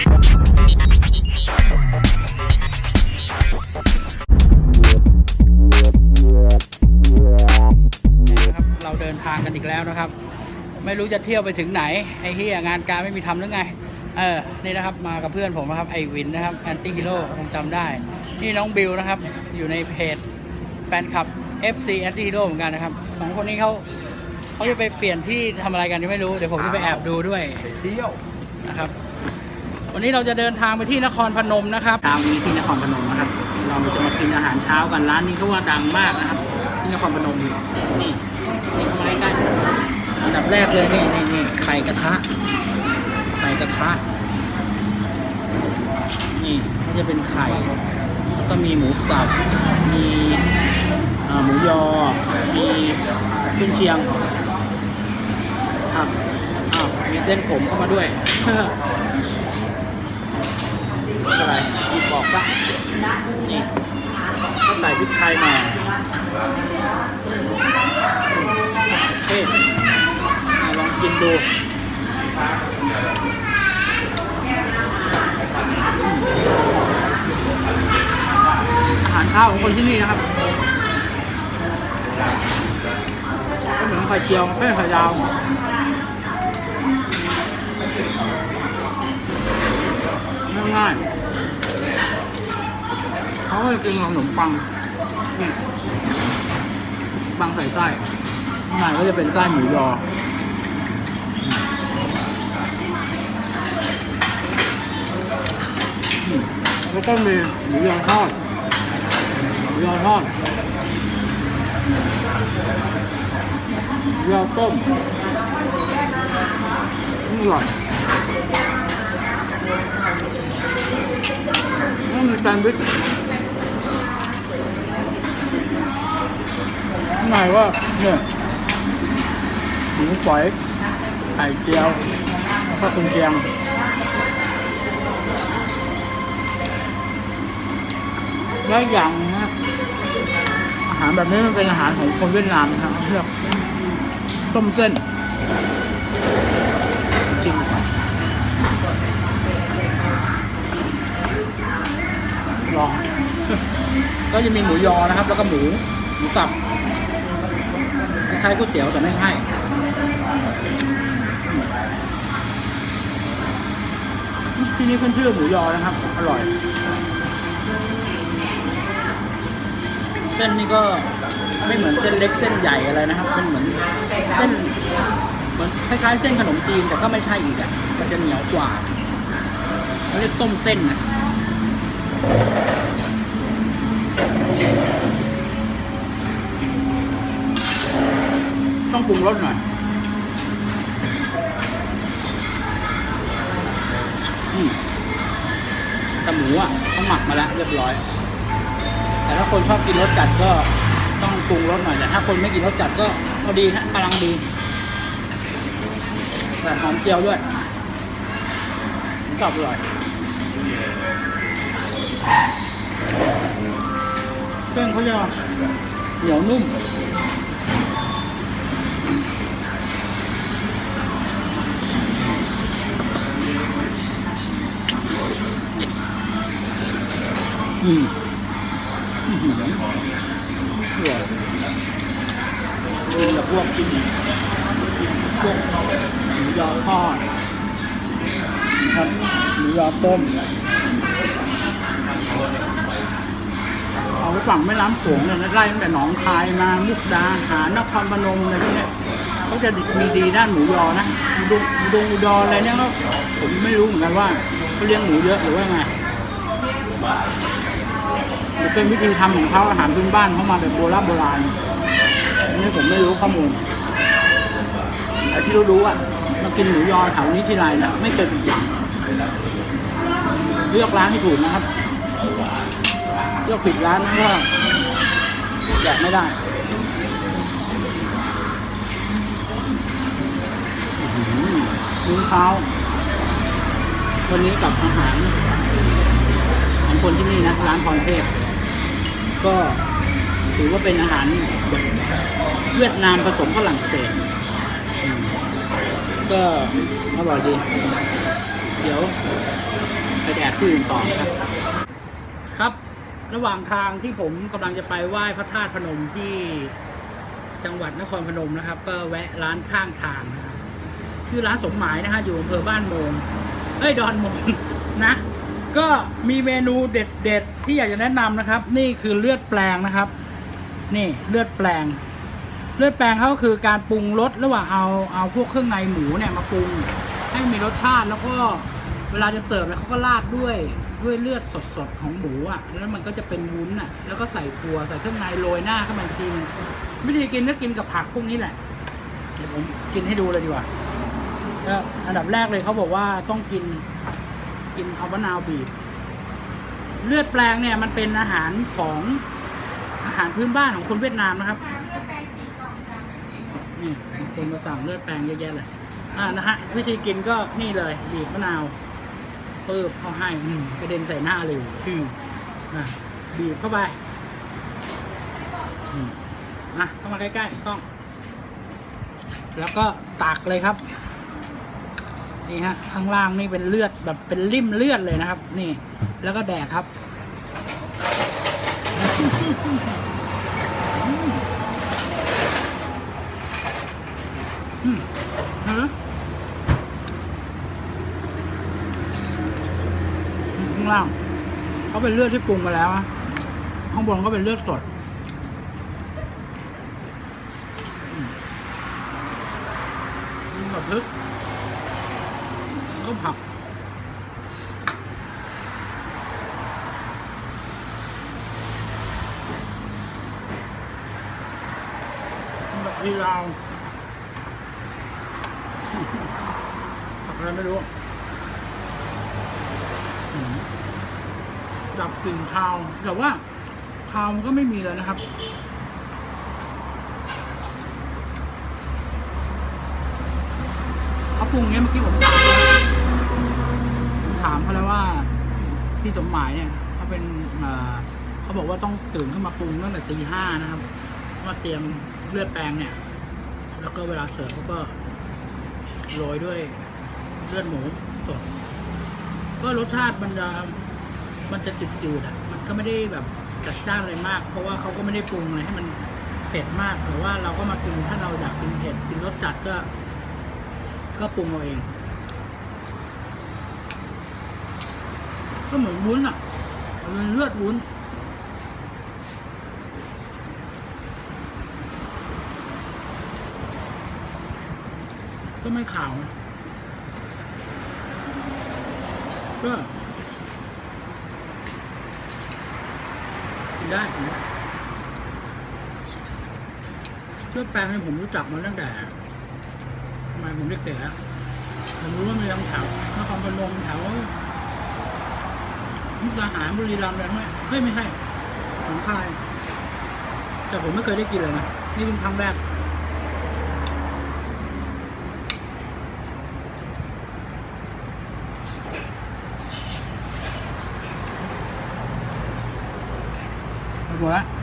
นะครับเราเดินทางกันอีกแล้วนะครับ ไม่รู้จะเที่ยวไปถึงไหน ไอ้เฮียงานการไม่มีทำหรือไง เออ นี่นะครับมากับเพื่อนผมนะครับไอวินนะครับแอนตี้ฮีโร่คงจำได้ นี่น้องบิวนะครับ อยู่ในเพจแฟนคลับ FC Anti Hero เหมือนกันนะครับสองคนนี้เขาเขาจะไปเปลี่ยนที่ทำอะไรกันยังไม่รู้ เดี๋ยวผมจะไปแอบดูด้วย เที่ยวนะครับ วันนี้เราจะเดินทางไปที่นครพนมนะครับเช้านี้ที่นครพนมนะครับ เราจะมากินอาหารเช้ากันร้านนี้เขาว่าดังมากนะครับ ที่นครพนมนี่นี่นี่เข้ามาใกล้ๆอันดับแรกเลยนี่นี่นี่ไข่กระทะไข่กระทะนี่ก็จะเป็นไข่แล้วก็มีหมูสับมีหมูยอ มีกุนเชียงครับอ้าวมีเส้นผมเข้ามาด้วย อะไรหยิบบอกซะนี่ก็ใส่พริกไทยมาเฮ้ลองกินดูอาหารข้าวของคนที่นี่นะครับก็เหมือนไข่เจียวไม่ไข่ดาวง่ายๆ เขาก็จะกินขนมปังนี่ปังใส่ไส้ข้างในก็จะเป็นไส้หมูยอแล้วก็มีหมูยอทอดหมูยอทอดยอต้มอืมอร่อยนี่มีแซนด์วิชางในว่าเนี่ยหมูฝอยไข่เจียวแล้วก็คุณเชียงแล้วอีกอย่างนะอาหารแบบนี้มันเป็นอาหารของคนเวียดนามนะครับเรียกต้มเส้น จริงลองก็จะมีหมูยอนะครับ แล้วก็หมูหมูสับ ล้ายๆก๋วยเตี๋ยวแต่ไม่ใช่ที่นี่ขึ้นชื่อหมูยอนะครับ อร่อย เส้นนี่ก็ไม่เหมือนเส้นเล็กเส้นใหญ่อะไรนะครับเป็นเหมือนเส้นเหมือนคล้ายๆเส้นขนมจีนแต่ก็ไม่ใช่อีกอะมันจะเหนียวกว่าเขาเรียกต้มเส้นนะ ต้องปรุงรสหน่อยอืมแต่หมูอะต้องหมักมาแล้วเรียบร้อย แต่ถ้าคนชอบกินรสจัดก็ต้องปรุงรสหน่อยแต่ถ้าคนไม่กินรสจัดก็พอดีฮะกำลังดีแต่หอมเจียวด้วยผมชอบอร่อยเส้นเขาจะเหนียวนุ่ม อืมอืมอร่อยดูแบบพวกกินพวกหมูยอทอดนะครับหมูยอต้มเอาฝั่งแม่น้ำโขงเนี่ยไล่ตั้งแต่หนองคายมามุกดาหารนครพนมอะไรพวกเนี้ยเขาจะมีดีด้านหมูยอนะอุดงอุดงอุดรอะไรเนี่ยก็ผมไม่รู้เหมือนกันว่าเขาเลี้ยงหมูเยอะหรือว่าไง เป็นวิธีทำของเขาอาหารพื้นบ้านเขามาแบบโบราณโบราณอันนี้ผมไม่รู้ข้อมูลแต่ที่รู้ๆอะมากินหมูยอแถวนี้ที่ไรเนี่ยไม่เคยผิดหวังเลือกร้านให้ถูกนะครับเลือกผิดร้านนั้นก็แดกไม่ได้มื้อเช้าวันนี้กับอาหารของคนที่นี่นะ ร้านพรเทพ ก็ถือว่าเป็นอาหารเวียดนามผสมฝรั่งเศสก็อร่อยดี เดี๋ยวที่อื่นต่อครับ ครับ ระหว่างทางที่ผมกำลังจะไปไหว้พระธาตุพนมที่จังหวัดนครพนมนะครับ ก็แวะร้านข้างทางนะครับชื่อร้านสมหมายนะฮะอยู่อำเภอบ้านโมงเอ้ย ดอนโมงนะ ก็มีเมนูเด็ดๆที่อยากจะแนะนำนะครับ นี่คือเลือดแปลงนะครับ นี่เลือดแปลง เลือดแปลงเขาคือการปรุงรสระหว่างเอาเอาพวกเครื่องในหมูเนี่ยมาปรุงให้มีรสชาติแล้วก็เวลาจะเสิร์ฟเนี่ยเขาก็ราดด้วยด้วยเลือดสดๆของหมูอะแล้วมันก็จะเป็นวุ้นอะแล้วก็ใส่ถั่วใส่เครื่องในโรยหน้าเข้ามาทีนึงวิธีกินก็กินกับผักพวกนี้แหละเดี๋ยวผมกินให้ดูเลยดีกว่าก็อันดับแรกเลยเขาบอกว่าต้องกิน กินเอามะนาวบีบ เลือดแปลงเนี่ยมันเป็นอาหารของอาหารพื้นบ้านของคนเวียดนามนะครับนี่มีคนมาสั่งเลือดแปลงเยอะแยะเลยอ่านะฮะวิธีกินก็นี่เลยบีบมะนาวปึ๊บเขาให้อืมกระเด็นใส่หน้าเลยอืมอะบีบเข้าไปอืมอะเข้ามาใกล้ๆกล้อง แล้วก็ตักเลยครับ นี่ฮะข้างล่างนี่เป็นเลือดแบบเป็นริ่มเลือดเลยนะครับ นี่ แล้วก็แดกครับฮะข้างล่างเขาเป็นเลือดที่ปรุงมาแล้วอะข้างบนก็เป็นเลือดสดอืมกินกั บพริกก็ผักกินกับทีราวผักอะไรไม่รู้จับกลิ่นคาวแต่ว่าคาวมันก็ไม่มีเลยนะครับเขาปรุงเนี้ยเมื่อกี้ผมถามผมถามเล้ ว่าพี่สมหมายเนี่ยเขาเป็นเขาบอกว่าต้องตื่นขึ้นมาปรุงตั้งแต่ตีห้านะครับว่าเตรียมเลือดแปลงเนี่ย แล้วก็เวลาเสิร์ฟเขาก็โรยด้วยเลือดหมูสดก็รสชาติมันจะมันจะจืดๆอะ มันก็ไม่ได้แบบจัดจ้านอะไรมาก เพราะว่าเขาก็ไม่ได้ปรุงอะไรให้มันเผ็ดมากแต่ว่าเราก็มากินถ้าเราอยากกินเผ็ดกินรสจัดก็ ก็ปรุงเอาเอง ก็เหมือนวุ้นอะมันเลือดวุ้นก็ไม่ขาวก็กินได้กินได้เลือแปลงนี่ผมรู้จักมาตั้งแต่สมัยผมเด็กๆแล้วผมรู้ว่ามีทางแถวนครพนมแถว มุกดาหารบุรีรัมย์อะไรไหมเฮ้ยไม่ให้หนองคาย แต่ผมไม่เคยได้กินเลยนะ นี่เป็นครั้งแรกหมดละ